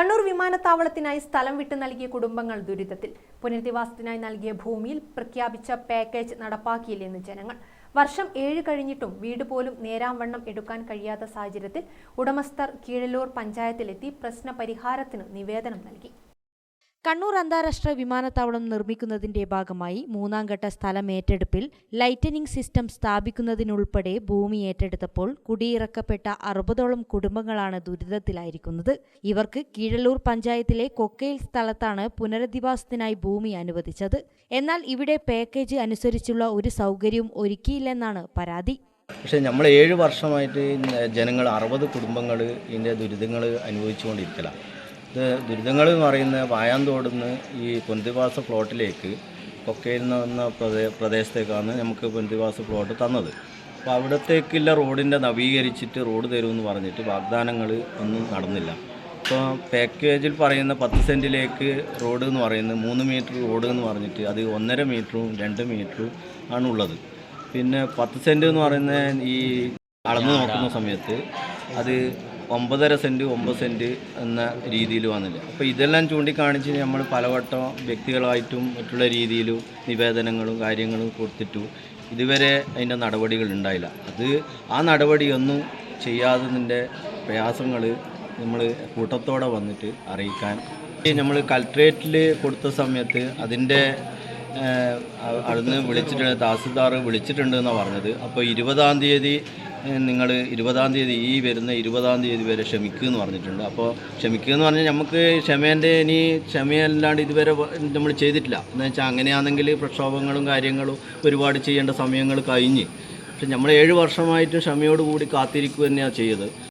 കണ്ണൂർ വിമാനത്താവളത്തിനായി സ്ഥലം വിട്ടു നൽകിയ കുടുംബങ്ങൾ ദുരിതത്തിൽ. പുനരധിവാസത്തിനായി നൽകിയ ഭൂമിയിൽ പ്രഖ്യാപിച്ച പാക്കേജ് നടപ്പാക്കിയില്ലെന്ന് ജനങ്ങൾ. വർഷം ഏഴ് കഴിഞ്ഞിട്ടും വീട് പോലും നേരാംവണ്ണം എടുക്കാൻ കഴിയാത്ത സാഹചര്യത്തിൽ ഉടമസ്ഥർ കീഴല്ലൂർ പഞ്ചായത്തിലെത്തി പ്രശ്ന പരിഹാരത്തിന് നിവേദനം നൽകി. കണ്ണൂർ അന്താരാഷ്ട്ര വിമാനത്താവളം നിർമ്മിക്കുന്നതിന്റെ ഭാഗമായി മൂന്നാംഘട്ട സ്ഥലം ഏറ്റെടുപ്പിൽ ലൈറ്റനിംഗ് സിസ്റ്റം സ്ഥാപിക്കുന്നതിനുൾപ്പെടെ ഭൂമി ഏറ്റെടുത്തപ്പോൾ കുടിയിറക്കപ്പെട്ട അറുപതോളം കുടുംബങ്ങളാണ് ദുരിതത്തിലായിരിക്കുന്നത്. ഇവർക്ക് കീഴല്ലൂർ പഞ്ചായത്തിലെ കൊക്കയിൽ സ്ഥലത്താണ് പുനരധിവാസത്തിനായി ഭൂമി അനുവദിച്ചത്. എന്നാൽ ഇവിടെ പാക്കേജ് അനുസരിച്ചുള്ള ഒരു സൗകര്യവും ഒരുക്കിയില്ലെന്നാണ് പരാതി. പക്ഷേ നമ്മൾ ഏഴ് വർഷമായിട്ട് ജനങ്ങൾ അറുപത് കുടുംബങ്ങൾ ഇതിന്റെ ദുരിതങ്ങൾ അനുഭവിച്ചുകൊണ്ടിരിക്കലാണ്. ഇത് ദുരിതങ്ങൾ എന്ന് പറയുന്ന വായാന്തോടുന്ന് ഈ പുനരധിവാസ പ്ലോട്ടിലേക്ക് കൊക്കയിൽ നിന്ന പ്രദേ പ്രദേശത്തേക്കാണ് നമുക്ക് പുനരധിവാസ പ്ലോട്ട് തന്നത്. അപ്പോൾ അവിടത്തേക്കുള്ള റോഡിന്റെ നവീകരിച്ചിട്ട് റോഡ് തരുമെന്ന് പറഞ്ഞിട്ട് വാഗ്ദാനങ്ങൾ ഒന്നും നടന്നില്ല. ഇപ്പോൾ പാക്കേജിൽ പറയുന്ന പത്ത് സെന്റിലേക്ക് റോഡ് എന്ന് പറയുന്നത് മൂന്ന് മീറ്റർ റോഡ് എന്ന് പറഞ്ഞിട്ട് അത് ഒന്നര മീറ്ററും രണ്ട് മീറ്ററും ആണുള്ളത് പിന്നെ പത്ത് സെന്റ് എന്ന് പറയുന്ന ഈ അളന്ന് നോക്കുന്ന സമയത്ത് അത് ഒമ്പതര സെന്റ് ഒമ്പത് സെന്റ് എന്ന രീതിയിൽ വന്നില്ല. അപ്പോൾ ഇതെല്ലാം ചൂണ്ടിക്കാണിച്ച് നമ്മൾ പലവട്ടം വ്യക്തികളായിട്ടും മറ്റുള്ള രീതിയിലും നിവേദനങ്ങളും കാര്യങ്ങളും കൊടുത്തിട്ടു ഇതുവരെ അതിന്റെ നടപടികൾ ഉണ്ടായില്ല. അത് ആ നടപടിയൊന്നും ചെയ്യാത്തതിന്റെ പ്രയാസങ്ങൾ നമ്മൾ കൂട്ടത്തോടെ വന്നിട്ട് അറിയിക്കാൻ. നമ്മൾ കലക്ട്രേറ്റിൽ കൊടുത്ത സമയത്ത് അതിന്റെ അവിടുന്ന് വിളിച്ചിട്ടുണ്ട് തഹസിൽദാർ വിളിച്ചിട്ടുണ്ട് എന്നാണ് പറഞ്ഞത്. അപ്പോൾ ഇരുപതാം തീയതി നിങ്ങൾ ഇരുപതാം തീയതി ഈ വരുന്ന ഇരുപതാം തീയതി വരെ ക്ഷമിക്കുക എന്ന് പറഞ്ഞിട്ടുണ്ട്. അപ്പോൾ ക്ഷമിക്കുക എന്ന് പറഞ്ഞാൽ നമുക്ക് ക്ഷമേന്റെ ഇനി ക്ഷമയല്ലാണ്ട് ഇതുവരെ നമ്മൾ ചെയ്തിട്ടില്ല. എന്ന് വെച്ചാൽ അങ്ങനെയാണെങ്കിൽ പ്രക്ഷോഭങ്ങളും കാര്യങ്ങളും ഒരുപാട് ചെയ്യേണ്ട സമയങ്ങൾ കഴിഞ്ഞ്. പക്ഷെ നമ്മൾ ഏഴ് വർഷമായിട്ട് ക്ഷമയോടുകൂടി കാത്തിരിക്കുക തന്നെയാണ് ചെയ്തത്.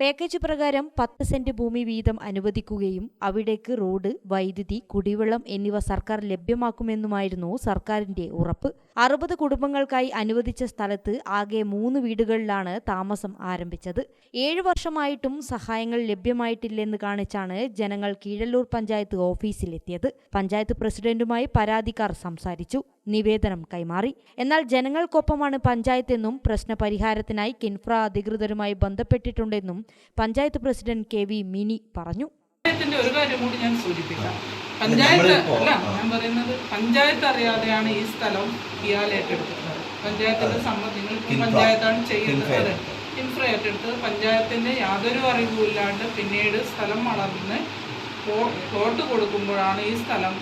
പാക്കേജ് പ്രകാരം പത്ത് സെന്റ് ഭൂമി വീതം അനുവദിക്കുകയും അവിടേക്ക് റോഡ് വൈദ്യുതി കുടിവെള്ളം എന്നിവ സർക്കാർ ലഭ്യമാക്കുമെന്നുമായിരുന്നു സർക്കാരിന്റെ ഉറപ്പ്. അറുപത് കുടുംബങ്ങൾക്കായി അനുവദിച്ച സ്ഥലത്ത് ആകെ മൂന്ന് വീടുകളിലാണ് താമസം ആരംഭിച്ചത്. ഏഴു വർഷമായിട്ടും സഹായങ്ങൾ ലഭ്യമായിട്ടില്ലെന്ന് കാണിച്ചാണ് ജനങ്ങൾ കീഴല്ലൂർ പഞ്ചായത്ത് ഓഫീസിലെത്തിയത്. പഞ്ചായത്ത് പ്രസിഡന്റുമായി പരാതിക്കാർ സംസാരിച്ചു. നിവേദനം കൈമാറി. എന്നാൽ ജനങ്ങൾക്കൊപ്പമാണ് പഞ്ചായത്തെന്നും പ്രശ്നപരിഹാരത്തിനായി കിൻഫ്ര അധികൃതരുമായി ബന്ധപ്പെട്ടിട്ടുണ്ടെന്നും panchayat president K V Mini പറഞ്ഞു. പഞ്ചായത്തിന്റെ ഒരു കാര്യം കൂടി ഞാൻ സൂചിപ്പിക്കാം. പഞ്ചായത്ത് അല്ല ഞാൻ പറയുന്നത് പഞ്ചായത്ത് അറിയാതെയാണ് ഈ സ്ഥലം ഇയാൾ ഏറ്റെടുക്കുന്നത് പഞ്ചായത്തിന്റെ സമ്മതി പഞ്ചായത്താണ് ചെയ്യുന്നത് ഇൻഫ്ര ഏറ്റെടുത്തത്. പഞ്ചായത്തിന്റെ യാതൊരു അറിവുമില്ലാണ്ട് പിന്നീട് സ്ഥലം വളർന്ന് പ്ലോ- പ്ലോട്ട് കൊടുക്കുമ്പോഴാണ് ഈ സ്ഥലം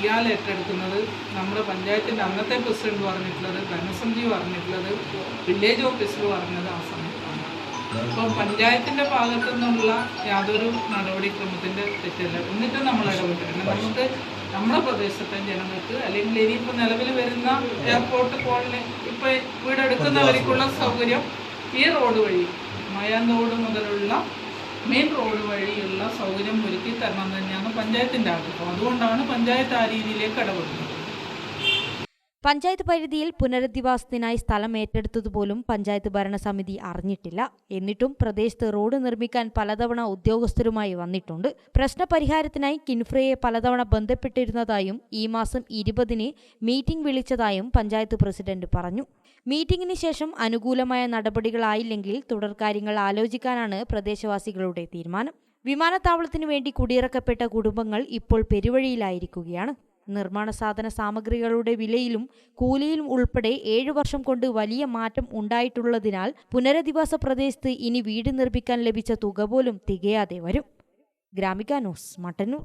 ഇയാൾ ഏറ്റെടുക്കുന്നത് നമ്മുടെ പഞ്ചായത്തിന്റെ അന്നത്തെ പ്രസിഡന്റ് പറഞ്ഞിട്ടുള്ളത് ധനസമിതി പറഞ്ഞിട്ടുള്ളത് വില്ലേജ് ഓഫീസർ പറഞ്ഞത് ആ സമയത്താണ്. അപ്പോൾ പഞ്ചായത്തിന്റെ ഭാഗത്തു നിന്നുള്ള യാതൊരു നടപടിക്രമത്തിന്റെ തെറ്റല്ല. എന്നിട്ടും നമ്മൾ ഇടപെട്ടിട്ടുണ്ട്. നമുക്ക് നമ്മുടെ പ്രദേശത്തെ ജനങ്ങൾക്ക് അല്ലെങ്കിൽ ഇനിയിപ്പോൾ നിലവിൽ വരുന്ന എയർപോർട്ട് കോളിന് ഇപ്പോൾ വീടെടുക്കുന്നവർക്കുള്ള സൗകര്യം ഈ റോഡ് വഴി മയാന്തോട് മുതലുള്ള മെയിൻ റോഡ് വഴിയുള്ള സൗകര്യം ഒരുക്കി തരണം തന്നെയാണ് പഞ്ചായത്തിന്റെ ആഗ്രഹം. അതുകൊണ്ടാണ് പഞ്ചായത്ത് ആ രീതിയിലേക്ക് ഇടപെടുന്നത്. പഞ്ചായത്ത് പരിധിയിൽ പുനരധിവാസത്തിനായി സ്ഥലം ഏറ്റെടുത്തതുപോലും പഞ്ചായത്ത് ഭരണസമിതി അറിഞ്ഞിട്ടില്ല. എന്നിട്ടും പ്രദേശത്ത് റോഡ് നിർമ്മിക്കാൻ പലതവണ ഉദ്യോഗസ്ഥരുമായി വന്നിട്ടുണ്ട്. പ്രശ്നപരിഹാരത്തിനായി കിൻഫ്രയെ പലതവണ ബന്ധപ്പെട്ടിരുന്നതായും ഈ മാസം ഇരുപതിന് മീറ്റിംഗ് വിളിച്ചതായും പഞ്ചായത്ത് പ്രസിഡന്റ് പറഞ്ഞു. മീറ്റിംഗിന് ശേഷം അനുകൂലമായ നടപടികളായില്ലെങ്കിൽ തുടർകാര്യങ്ങൾ ആലോചിക്കാനാണ് പ്രദേശവാസികളുടെ തീരുമാനം. വിമാനത്താവളത്തിനു വേണ്ടി കുടിയിറക്കപ്പെട്ട കുടുംബങ്ങൾ ഇപ്പോൾ പെരുവഴിയിലായിരിക്കുകയാണ്. നിർമ്മാണ സാധന സാമഗ്രികളുടെ വിലയിലും കൂലിയിലും ഉൾപ്പെടെ ഏഴു വർഷം കൊണ്ട് വലിയ മാറ്റം ഉണ്ടായിട്ടുള്ളതിനാൽ പുനരധിവാസ പ്രദേശത്ത് ഇനി വീട് നിർമ്മിക്കാൻ ലഭിച്ച തുക പോലും തികയാതെ വരും. Gramika news Mattannur.